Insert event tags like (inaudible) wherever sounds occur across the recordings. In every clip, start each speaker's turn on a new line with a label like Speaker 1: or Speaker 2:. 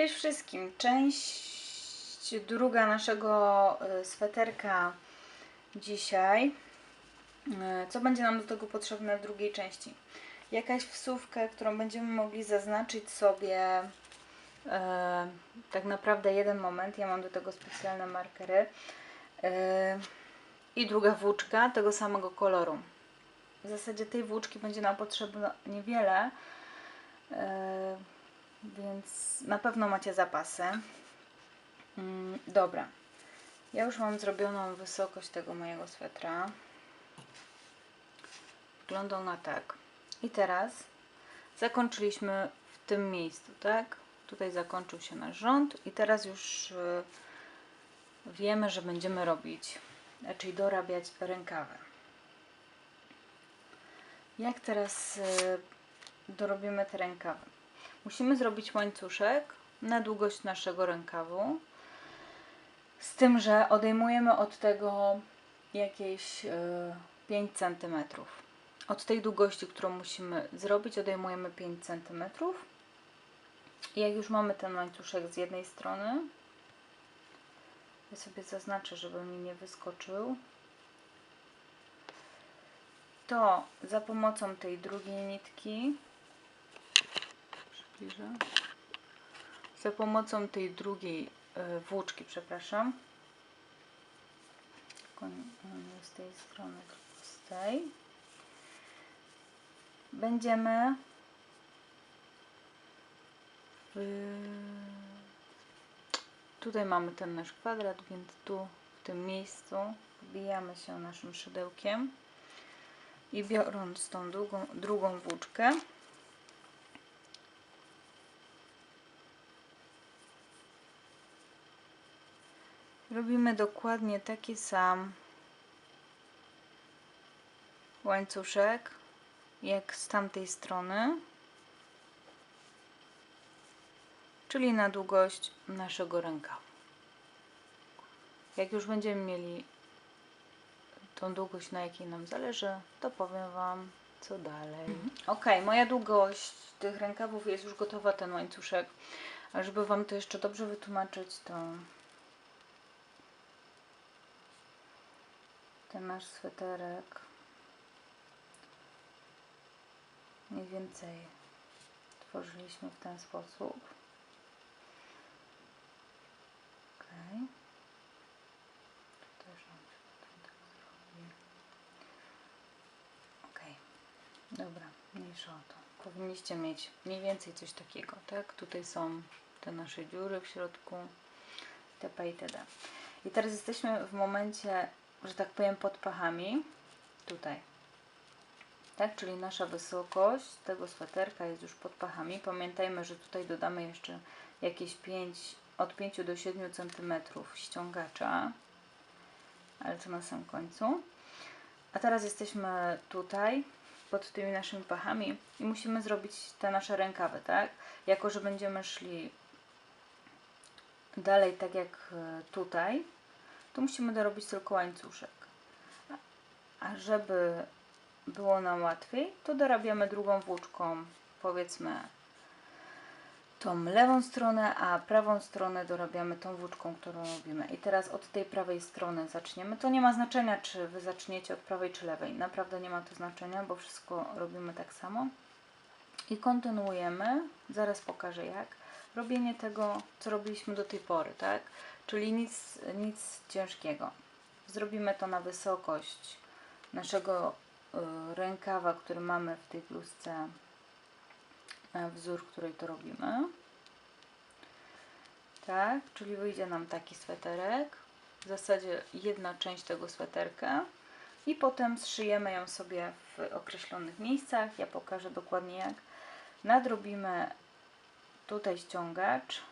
Speaker 1: Cześć wszystkim. Część druga naszego y, sweterka dzisiaj. Y, Co będzie nam do tego potrzebne w drugiej części? Jakaś wsówkę, którą będziemy mogli zaznaczyć sobie y, tak naprawdę jeden moment. Ja mam do tego specjalne markery. Y, I druga włóczka tego samego koloru. W zasadzie tej włóczki będzie nam potrzebne niewiele. y, więc na pewno macie zapasy. Mm, dobra. Ja już mam zrobioną wysokość tego mojego swetra. Wygląda ona tak. I teraz zakończyliśmy w tym miejscu, tak? Tutaj zakończył się nasz rząd i teraz już y, wiemy, że będziemy robić, czyli dorabiać rękawy. Jak teraz y, dorobimy te rękawy? Musimy zrobić łańcuszek na długość naszego rękawu. Z tym, że odejmujemy od tego jakieś y, 5 cm. Od tej długości, którą musimy zrobić, odejmujemy 5 cm. Jak już mamy ten łańcuszek z jednej strony, ja sobie zaznaczę, żeby mi nie wyskoczył, to za pomocą tej drugiej nitki przybliżę. Za pomocą tej drugiej y, włóczki, przepraszam. Z tej strony, z tej. Będziemy y, Tutaj mamy ten nasz kwadrat, więc tu w tym miejscu wbijamy się naszym szydełkiem i biorąc tą drugą, drugą włóczkę robimy dokładnie taki sam łańcuszek jak z tamtej strony. Czyli na długość naszego rękawu. Jak już będziemy mieli tą długość na jakiej nam zależy to powiem Wam co dalej. Ok, moja długość tych rękawów jest już gotowa ten łańcuszek. A żeby Wam to jeszcze dobrze wytłumaczyć to ten nasz sweterek mniej więcej tworzyliśmy w ten sposób. Ok. Tu też tak. Ok. Dobra, mniejsza o to. Powinniście mieć mniej więcej coś takiego, tak? Tutaj są te nasze dziury w środku, itp. itd. I teraz jesteśmy w momencie że tak powiem, pod pachami. Tutaj. Tak, czyli nasza wysokość tego sweterka jest już pod pachami. Pamiętajmy, że tutaj dodamy jeszcze jakieś 5, od 5 do 7 cm ściągacza, ale to na samym końcu. A teraz jesteśmy tutaj, pod tymi naszymi pachami i musimy zrobić te nasze rękawy, tak? Jako, że będziemy szli dalej tak jak tutaj, tu musimy dorobić tylko łańcuszek. A żeby było nam łatwiej, to dorabiamy drugą włóczką, powiedzmy tą lewą stronę, a prawą stronę dorabiamy tą włóczką, którą robimy. I teraz od tej prawej strony zaczniemy. To nie ma znaczenia, czy Wy zaczniecie od prawej, czy lewej. Naprawdę nie ma to znaczenia, bo wszystko robimy tak samo. I kontynuujemy, zaraz pokażę jak, robienie tego, co robiliśmy do tej pory, tak? Czyli nic, nic ciężkiego. Zrobimy to na wysokość naszego y, rękawa, który mamy w tej bluzce, y, wzór, której to robimy. Tak, czyli wyjdzie nam taki sweterek, w zasadzie jedna część tego sweterka i potem zszyjemy ją sobie w określonych miejscach. Ja pokażę dokładnie jak. Nadrobimy tutaj ściągacz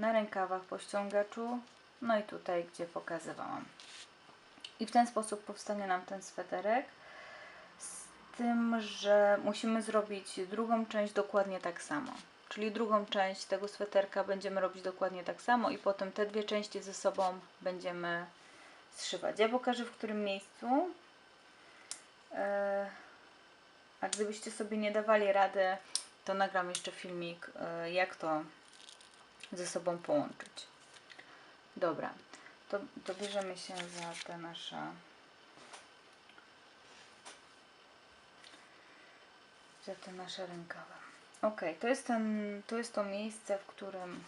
Speaker 1: na rękawach po ściągaczu, no i tutaj, gdzie pokazywałam. I w ten sposób powstanie nam ten sweterek, z tym, że musimy zrobić drugą część dokładnie tak samo. Czyli drugą część tego sweterka będziemy robić dokładnie tak samo i potem te dwie części ze sobą będziemy zszywać. Ja pokażę w którym miejscu. A gdybyście sobie nie dawali rady to nagram jeszcze filmik, e, jak to ze sobą połączyć. Dobra, to, bierzemy się za te nasze za te nasze rękawy. Ok, to jest, ten, to jest to miejsce, w którym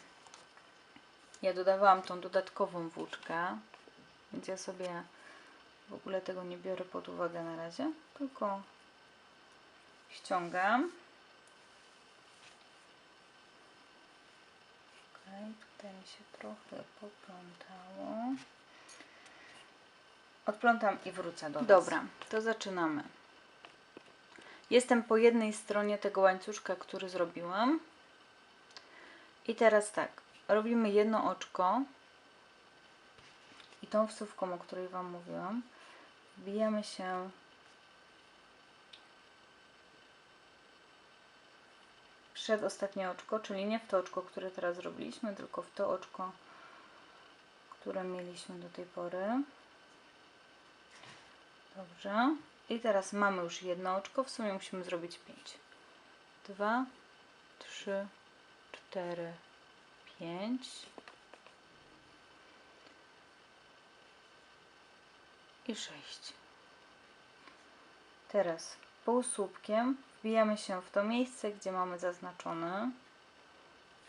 Speaker 1: ja dodawałam tą dodatkową włóczkę, więc ja sobie w ogóle tego nie biorę pod uwagę na razie, tylko ściągam. Ok, tutaj mi się trochę poplątało. Odplątam i wrócę do Was. Dobra, to zaczynamy. Jestem po jednej stronie tego łańcuszka, który zrobiłam. I teraz tak, robimy jedno oczko i tą wsówką, o której Wam mówiłam, wbijamy się przed ostatnie oczko, czyli nie w to oczko, które teraz zrobiliśmy, tylko w to oczko, które mieliśmy do tej pory. Dobrze. I teraz mamy już jedno oczko, w sumie musimy zrobić 5. 2, 3, 4, 5. I 6. Teraz półsłupkiem wbijamy się w to miejsce, gdzie mamy zaznaczone.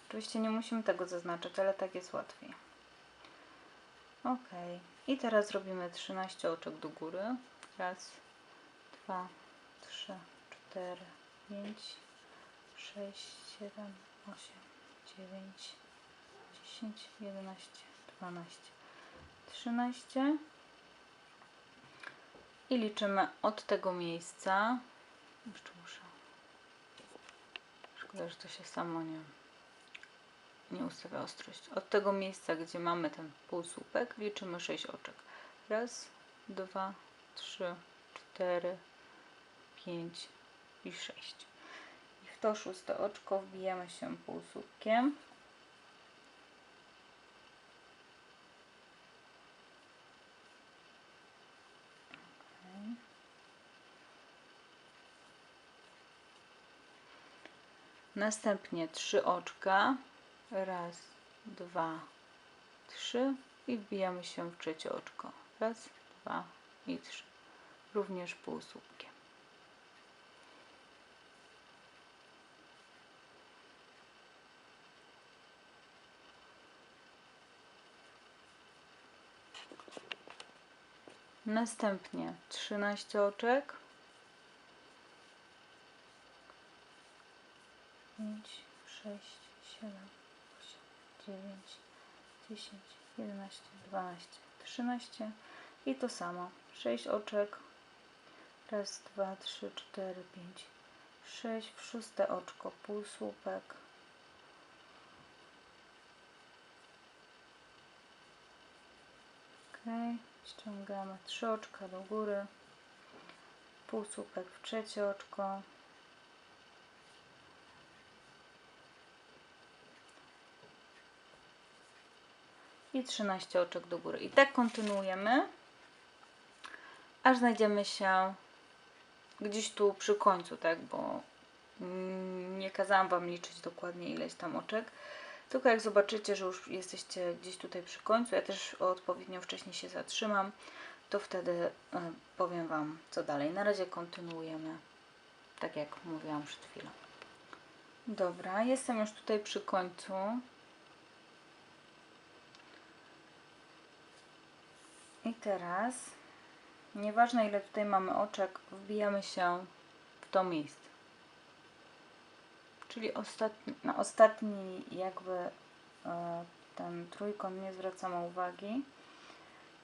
Speaker 1: Oczywiście nie musimy tego zaznaczać, ale tak jest łatwiej. Ok. I teraz robimy 13 oczek do góry. Raz, dwa, trzy, cztery, pięć, sześć, siedem, osiem, dziewięć, dziesięć, jedenaście, dwanaście, trzynaście. I liczymy od tego miejsca. Jeszcze muszę. Szkoda, że to się samo nie, nie ustawia ostrość. Od tego miejsca, gdzie mamy ten półsłupek, liczymy 6 oczek. Raz, dwa, trzy, cztery, pięć i sześć. I w to szóste oczko wbijamy się półsłupkiem. Następnie trzy oczka. Raz, dwa, trzy i wbijamy się w trzecie oczko. Raz, dwa i trzy. Również półsłupkiem. Następnie 13 oczek. 5, 6, 7, 8, 9, 10, 11, 12, 13 i to samo. 6 oczek. Raz, dwa, trzy, cztery, pięć, sześć. W szóste oczko półsłupek. Ok, ściągamy trzy oczka do góry. Półsłupek w trzecie oczko. I 13 oczek do góry. I tak kontynuujemy, aż znajdziemy się gdzieś tu przy końcu, tak, bo nie kazałam Wam liczyć dokładnie ileś tam oczek, tylko jak zobaczycie, że już jesteście gdzieś tutaj przy końcu, ja też odpowiednio wcześniej się zatrzymam, to wtedy e, powiem Wam co dalej. Na razie kontynuujemy, tak jak mówiłam przed chwilą. Dobra, jestem już tutaj przy końcu. I teraz, nieważne ile tutaj mamy oczek, wbijamy się w to miejsce. Czyli ostatni, na ostatni jakby e, ten trójkąt nie zwracamy uwagi,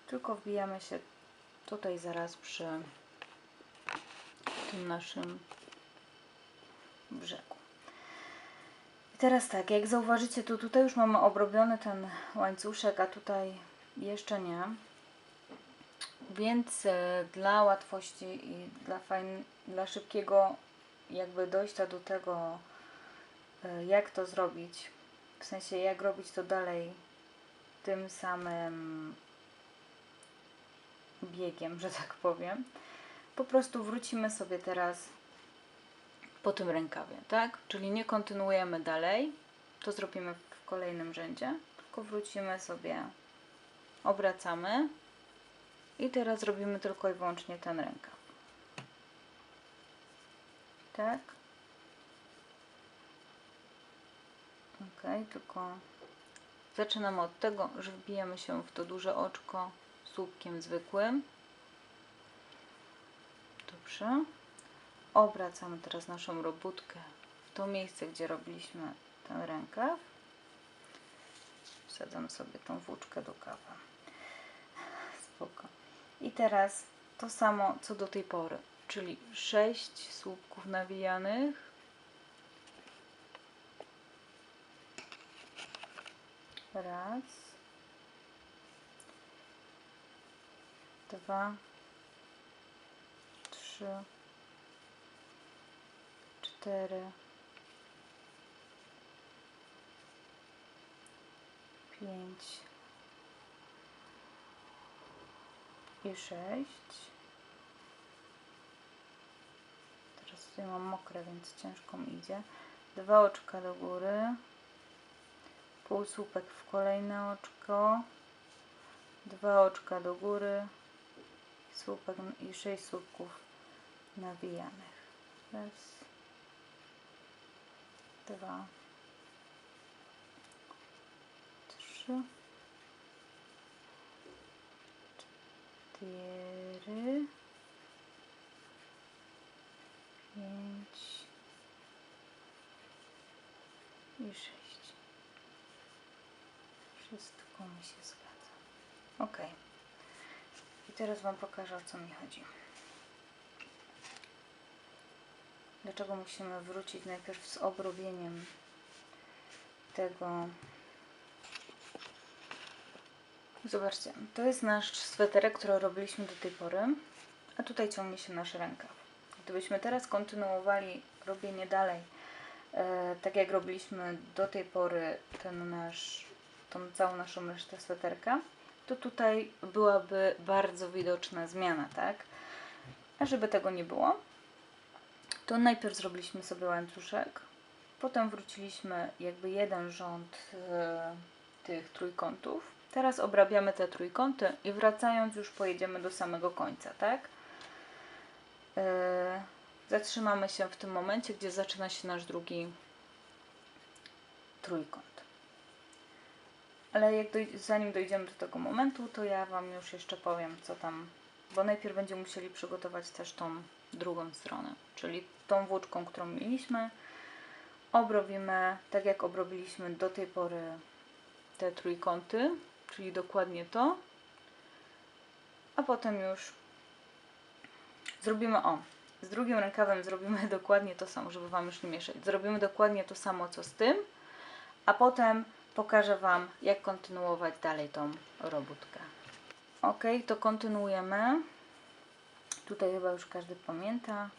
Speaker 1: tylko wbijamy się tutaj zaraz przy tym naszym brzegu. I teraz tak, jak zauważycie, to tutaj już mamy obrobiony ten łańcuszek, a tutaj jeszcze nie. Więc e, dla łatwości i dla, fajn, dla szybkiego jakby dojścia do tego, e, jak to zrobić, w sensie jak robić to dalej tym samym biegiem, że tak powiem, po prostu wrócimy sobie teraz po tym rękawie, tak? Czyli nie kontynuujemy dalej, to zrobimy w kolejnym rzędzie, tylko wrócimy sobie, obracamy i teraz robimy tylko i wyłącznie ten rękaw. Tak? Ok, tylko zaczynamy od tego, że wbijamy się w to duże oczko słupkiem zwykłym. Dobrze. Obracamy teraz naszą robótkę w to miejsce, gdzie robiliśmy ten rękaw. Wsadzam sobie tą włóczkę do kawy. Spoko. I teraz to samo co do tej pory, czyli 6 słupków nawijanych. Raz. Dwa. Trzy. Cztery. Pięć. I sześć. Teraz tutaj mam mokre, więc ciężko mi idzie. Dwa oczka do góry półsłupek w kolejne oczko, dwa oczka do góry, słupek i sześć słupków nawijanych. Raz, dwa, trzy, cztery, pięć i sześć. Wszystko mi się zgadza. Ok. I teraz Wam pokażę o co mi chodzi. Dlaczego musimy wrócić najpierw z obrobieniem tego. Zobaczcie, to jest nasz sweterek, który robiliśmy do tej pory, a tutaj ciągnie się nasz rękaw. Gdybyśmy teraz kontynuowali robienie dalej, e, tak jak robiliśmy do tej pory ten nasz tą całą naszą resztę sweterka, to tutaj byłaby bardzo widoczna zmiana, tak? A żeby tego nie było, to najpierw zrobiliśmy sobie łańcuszek, potem wróciliśmy jakby jeden rząd e, tych trójkątów. Teraz obrabiamy te trójkąty i wracając już pojedziemy do samego końca, tak? E, zatrzymamy się w tym momencie, gdzie zaczyna się nasz drugi trójkąt. Ale jak doj zanim dojdziemy do tego momentu, to ja Wam już jeszcze powiem, co tam, bo najpierw będziemy musieli przygotować też tą drugą stronę, czyli tą włóczką, którą mieliśmy, obrobimy tak jak obrobiliśmy do tej pory te trójkąty, czyli dokładnie to, a potem już zrobimy o, z drugim rękawem zrobimy (laughs) dokładnie to samo, żeby Wam już nie mieszać. Zrobimy dokładnie to samo, co z tym, a potem pokażę Wam, jak kontynuować dalej tą robótkę. Ok, to kontynuujemy. Tutaj chyba już każdy pamięta.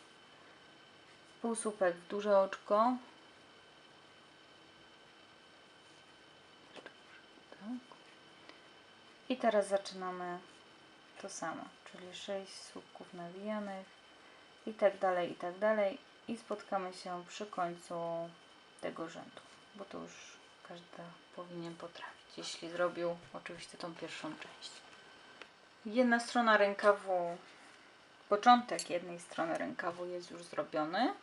Speaker 1: Półsłupek w duże oczko. I teraz zaczynamy to samo, czyli 6 słupków nawijanych i tak dalej, i tak dalej. I spotkamy się przy końcu tego rzędu, bo to już każdy powinien potrafić, jeśli zrobił oczywiście tą pierwszą część. Jedna strona rękawu, początek jednej strony rękawu jest już zrobiony.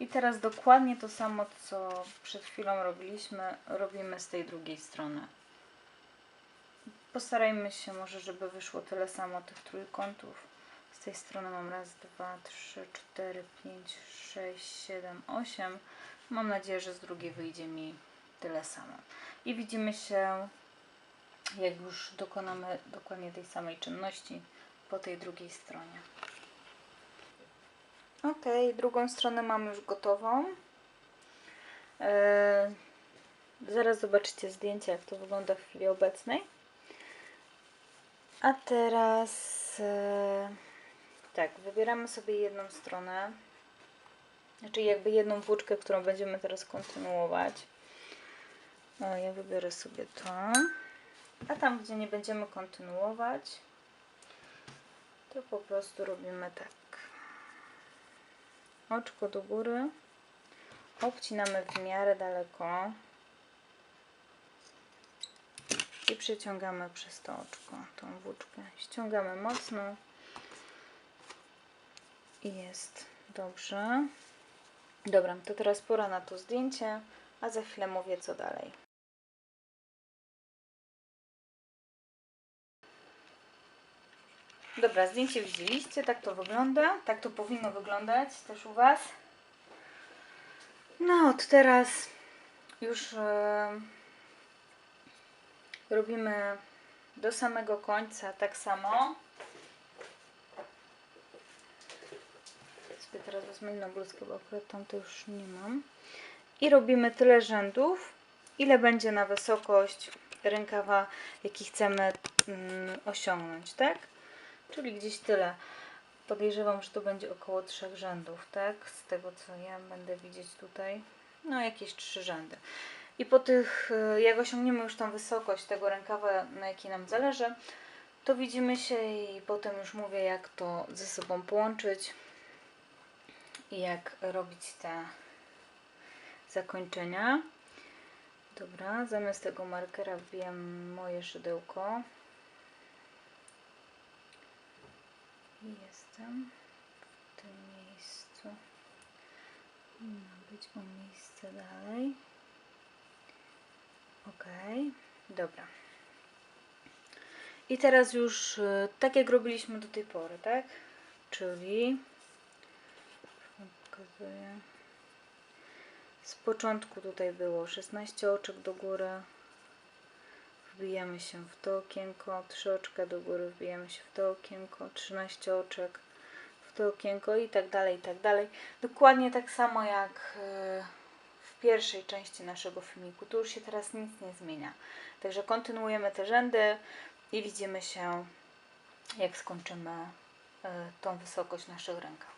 Speaker 1: I teraz dokładnie to samo, co przed chwilą robiliśmy, robimy z tej drugiej strony. Postarajmy się może, żeby wyszło tyle samo tych trójkątów. Z tej strony mam raz, dwa, trzy, cztery, pięć, sześć, siedem, osiem. Mam nadzieję, że z drugiej wyjdzie mi tyle samo. I widzimy się, jak już dokonamy dokładnie tej samej czynności po tej drugiej stronie. Ok, drugą stronę mam już gotową. Eee, zaraz zobaczycie zdjęcie, jak to wygląda w chwili obecnej. A teraz e, tak, wybieramy sobie jedną stronę, znaczy jakby jedną włóczkę, którą będziemy teraz kontynuować. No, ja wybiorę sobie to. A tam, gdzie nie będziemy kontynuować, to po prostu robimy tak. oczko do góry, obcinamy w miarę daleko i przeciągamy przez to oczko, tą włóczkę. Ściągamy mocno i jest dobrze. Dobra, to teraz pora na to zdjęcie, a za chwilę mówię co dalej. Dobra, zdjęcie widzieliście, tak to wygląda, tak to powinno wyglądać też u Was. No, od teraz już e, robimy do samego końca tak samo. Sobie teraz wezmę inną bluzkę, bo akurat tamto już nie mam. I robimy tyle rzędów, ile będzie na wysokość rękawa, jaki chcemy mm, osiągnąć, tak? Czyli gdzieś tyle. Podejrzewam, że to będzie około trzech rzędów, tak? Z tego co ja będę widzieć tutaj. No, jakieś trzy rzędy. I po tych, y, jak osiągniemy już tą wysokość tego rękawa, na jakiej nam zależy, to widzimy się i potem już mówię, jak to ze sobą połączyć i jak robić te zakończenia. Dobra, zamiast tego markera wbijam moje szydełko. I jestem w tym miejscu. Powinno być o miejsce dalej. Ok, dobra. I teraz już y, tak jak robiliśmy do tej pory, tak? Czyli pokazuję. Z początku tutaj było 16 oczek do góry. Wbijamy się w to okienko, 3 oczka do góry, wbijamy się w to okienko, 13 oczek w to okienko i tak dalej, i tak dalej. Dokładnie tak samo jak y, pierwszej części naszego filmiku. Tu już się teraz nic nie zmienia. Także kontynuujemy te rzędy i widzimy się, jak skończymy y, tą wysokość naszych rękaw.